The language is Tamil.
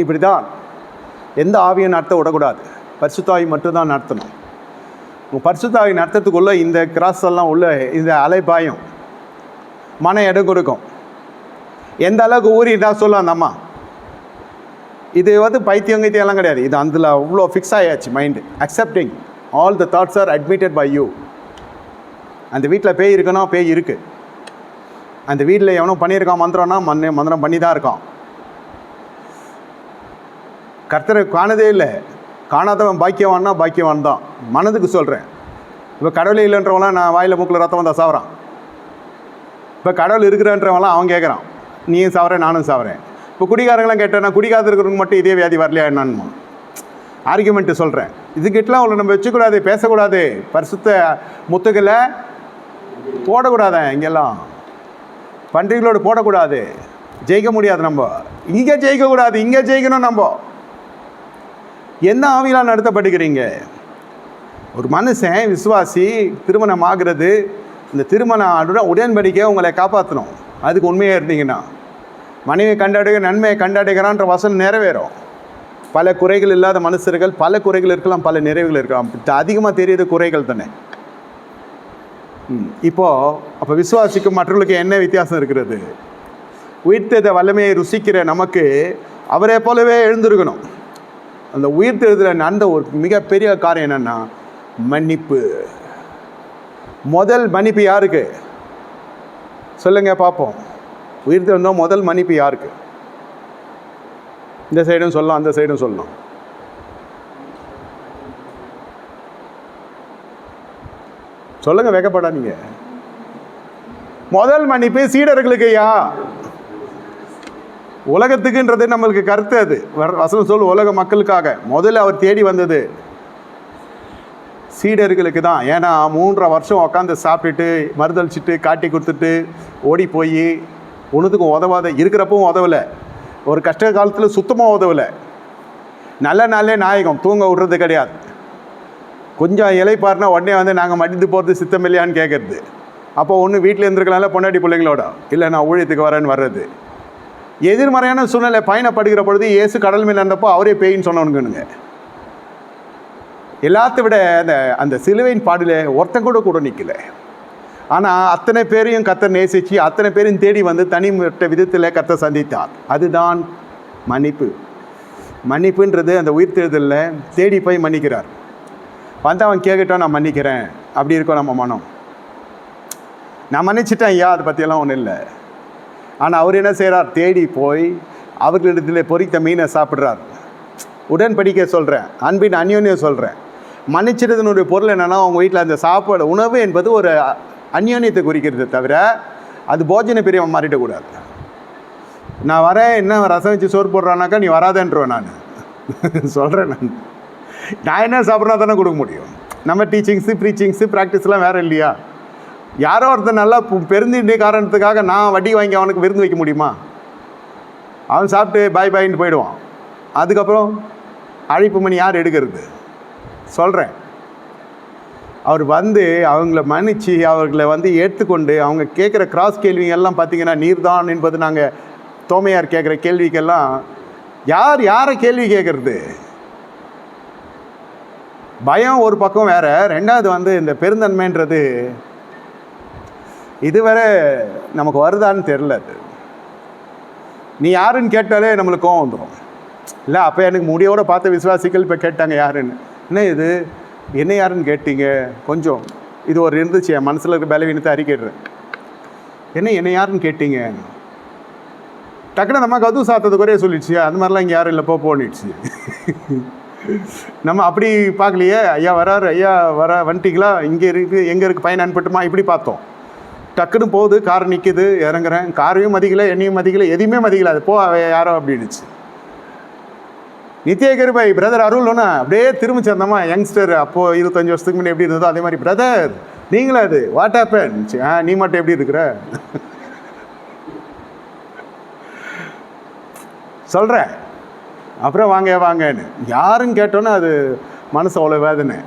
இப்படி தான் எந்த ஆவியும் நடத்த விடக்கூடாது. பரிசுத்தாவி மட்டும்தான் நடத்தணும். பரிசுத்தாவி நடத்துறதுக்குள்ளே இந்த கிராஸ் எல்லாம் உள்ள இந்த அலைபாயம் மன இடம் கொடுக்கும். எந்த அளவுக்கு ஊறிட்டா சொல்லும் அந்த அம்மா. இது வந்து பைத்தியம் கீத்தியம் எல்லாம் கிடையாது. இது அதில் அவ்வளோ fix ஆகியாச்சு mind accepting all the thoughts are admitted by you அந்த வீட்டில் பேய் இருக்குன்னா பேய் இருக்குது அந்த வீட்டில் எவனோ பண்ணியிருக்கான் மந்திரம்னா மண்ண மந்திரம் பண்ணி தான் இருக்கான். கர்த்தரை காணதே இல்லை. காணாதவன் பாக்கியவான்னா பாக்கியவான் தான். மனதுக்கு சொல்கிறேன் இப்போ கடவுளே இல்லைன்றவங்களாம் நான் வாயில் மூக்கில் ரத்தம் வந்தால் சாவறான். இப்போ கடவுள் இருக்கிறன்றவங்களாம் அவன் கேட்குறான் நீயும் சாவறேன் நானும் சாவறேன். இப்போ குடிகாரங்களாம் கேட்டேன்னா குடிக்காத இருக்கிறவங்க மட்டும் இதே வியாதி வரலையா என்னன்னு? ஆர்குமெண்ட்டு சொல்கிறேன் இதுக்கிட்டலாம் அவளை நம்ம வச்சுக்கூடாது பேசக்கூடாது. பரிசுத்த முத்துக்களை போடக்கூடாது இங்கெல்லாம். பன்றிகளோடு போடக்கூடாது. ஜெயிக்க முடியாது நம்ம. இங்கே ஜெயிக்கக்கூடாது இங்கே ஜெயிக்கணும் நம்ம. என்ன ஆவிலாம் நடத்தப்படுகிறீங்க? ஒரு மனுஷன் விசுவாசி திருமணம் ஆகிறது இந்த திருமணம் உடன்படிக்கை உங்களை காப்பாற்றணும் அதுக்கு உண்மையாக இருந்தீங்கன்னா மனைவி கண்டாடுக நன்மையை கண்டாடுகிறான்ற வசனம் நிறைவேறும். பல குறைகள் இல்லாத மனுஷர்கள் பல குறைகள் இருக்கலாம் பல நிறைவுகள் இருக்கலாம். அதிகமாக தெரியுது குறைகள் தானே. இப்போது அப்போ விசுவாசிக்கும் மற்றவர்களுக்கு என்ன வித்தியாசம் இருக்கிறது? உயிர்த்த வல்லமையை ருசிக்கிற நமக்கு அவரை போலவே எழுந்திருக்கணும். அந்த உயிர் உயிர்த்தெழுதல நடந்த ஒரு மிகப்பெரிய காரியம் என்னன்னா மன்னிப்பு. முதல் மன்னிப்பு யாருக்கு? சொல்லுங்க பார்ப்போம். உயிர் தெழுந்தோம் முதல் மன்னிப்பு யாருக்கு? இந்த சைடும் சொல்லலாம் அந்த சைடும் சொல்லலாம். சொல்லுங்க வெக்கப்படாதீங்க முதல் மன்னிப்பு சீடர்களுக்கு ஐயா. உலகத்துக்குன்றது நம்மளுக்கு கருத்து அது. வர- வசனம் சொல் உலக மக்களுக்காக. முதல்ல அவர் தேடி வந்தது சீடர்களுக்கு தான். ஏன்னா மூன்றரை வருஷம் உட்காந்து சாப்பிட்டுட்டு மறுதளிச்சிட்டு காட்டி கொடுத்துட்டு ஓடி போய் ஒன்றுத்துக்கும் உதவாத இருக்கிறப்பவும் உதவலை. ஒரு கஷ்ட காலத்தில் சுத்தமாக உதவலை. நல்ல நாளே நாயகம் தூங்க விடுறது கிடையாது. கொஞ்சம் இலைப்பாருனா உடனே வந்து நாங்கள் மடிந்து போகிறது சித்தம் இல்லையான்னு கேட்குறது அப்போ ஒன்று வீட்டில் இருந்திருக்கலாம்ல பொண்டாட்டி பிள்ளைங்களோட? இல்லை நான் ஊழியத்துக்கு வரேன்னு வர்றது. எதிர்மறையான சூழ்நிலை பயணப்படுகிற பொழுது இயேசு கடல் மேல் இருந்தப்போ அவரே பேயின்னு சொன்னவனுங்கனுங்க எல்லாத்த விட அந்த அந்த சிலுவையின் பாடல ஒருத்தன் கூட கூட நிற்கல ஆனால் அத்தனை பேரையும் கத்தர் நேசித்து அத்தனை பேரையும் தேடி வந்து தனிப்பட்ட விதத்தில் கத்தை சந்தித்தார். அதுதான் மன்னிப்பு. மன்னிப்புன்றது அந்த உயிர் தேர்தலில் தேடி போய் மன்னிக்கிறார். வந்து அவன் கேட்கட்டும் நான் மன்னிக்கிறேன். அப்படி இருக்கும் நம்ம மனம். நான் மன்னிச்சிட்டேன் ஐயா அதை பற்றியெல்லாம் ஒன்றும் இல்லை. ஆனால் அவர் என்ன செய்கிறார் தேடி போய் அவர்களிடத்தில் பொரித்த மீனை சாப்பிட்றார். உடன்படிக்கை சொல்கிறேன் அன்பின் அந்யோன்யம் சொல்கிறேன் மன்னிச்சிடுறதுனுடைய பொருள் என்னென்னா அவங்க வீட்டில் அந்த சாப்பாடு உணவு என்பது ஒரு அந்யோன்யத்தை குறிக்கிறது தவிர அது போஜன பிரியம் மாறிடக்கூடாது. நான் வரேன் என்ன ரசம் வச்சு சோறு போடுறானாக்கா நீ வராதேன்றேன் நான். சொல்கிறேன் நான். நான் என்ன சாப்பிட்றா தானே கொடுக்க முடியும். நம்ம டீச்சிங்ஸு ப்ரீச்சிங்ஸு ப்ராக்டிஸ்லாம் வேறு இல்லையா? யாரோ ஒருத்தன் நல்லா பு- பெருந்திண்டிய காரணத்துக்காக நான் வட்டி வாங்கி அவனுக்கு விருந்து வைக்க முடியுமா? அவன் சாப்பிட்டு பாய் பாயின்னு போயிடுவான். அதுக்கப்புறம் அழைப்பு மணி யார் எடுக்கிறது? சொல்கிறேன் அவர் வந்து அவங்கள மன்னிச்சு அவர்களை வந்து ஏற்றுக்கொண்டு அவங்க கேட்குற கிராஸ் கேள்விங்கெல்லாம் பார்த்தீங்கன்னா நீர்தான் என்பது நாங்கள் தோமையார் கேட்குற கேள்விக்கெல்லாம் யார் யாரை கேள்வி கேட்குறது? பயம் ஒரு பக்கம் வேறு. ரெண்டாவது வந்து இந்த பெருந்தன்மைன்றது இதுவரை நமக்கு வருதான்னு தெரில அது. நீ யாருன்னு கேட்டாலே நம்மளுக்கு கோவம் வந்துடும் இல்லை அப்போ எனக்கு முடியோட பார்த்த விசுவாசிகள் இப்போ கேட்டாங்க யாருன்னு. என்ன இது? என்ன யாருன்னு கேட்டீங்க? கொஞ்சம் இது ஒரு இருந்துச்சு என் மனசில் இருக்க பலவீனத்தை அறிக்கிடுறேன் என்ன என்ன யாருன்னு கேட்டீங்க? டக்குனு நம்ம கது சாத்தது குறைய சொல்லிடுச்சு அந்த மாதிரிலாம் இங்கே யாரும் இல்லை போனிடுச்சு நம்ம அப்படி பார்க்கலையே ஐயா வராரு ஐயா வர வந்துட்டீங்களா இங்கே இருக்குது எங்கே இருக்குது பையன் அனுப்பட்டுமா? இப்படி பார்த்தோம். டக்குன்னு போகுது கார் நிற்கிது இறங்குறேன். காரையும் மதிக்கலை என்னையும் மதிக்கலை எதையுமே மதிக்கல. அது போ அவ யாரோ அப்படின்னுச்சு. நித்ய கிருபை பிரதர் அருள்னா அப்படியே திரும்ப சேர்ந்தோமா யங்ஸ்டர் அப்போது இருபத்தஞ்சி வருஷத்துக்கு முன்னாடி எப்படி இருந்ததோ அதே மாதிரி பிரதர் நீங்களா அது? வாட் ஆப்பன் ஆ நீ மட்டும் எப்படி இருக்கிற? சொல்கிறேன் அப்புறம் வாங்க வாங்கன்னு. யாருன்னு கேட்டோன்னே அது மனசு அவ்வளோ வேதனை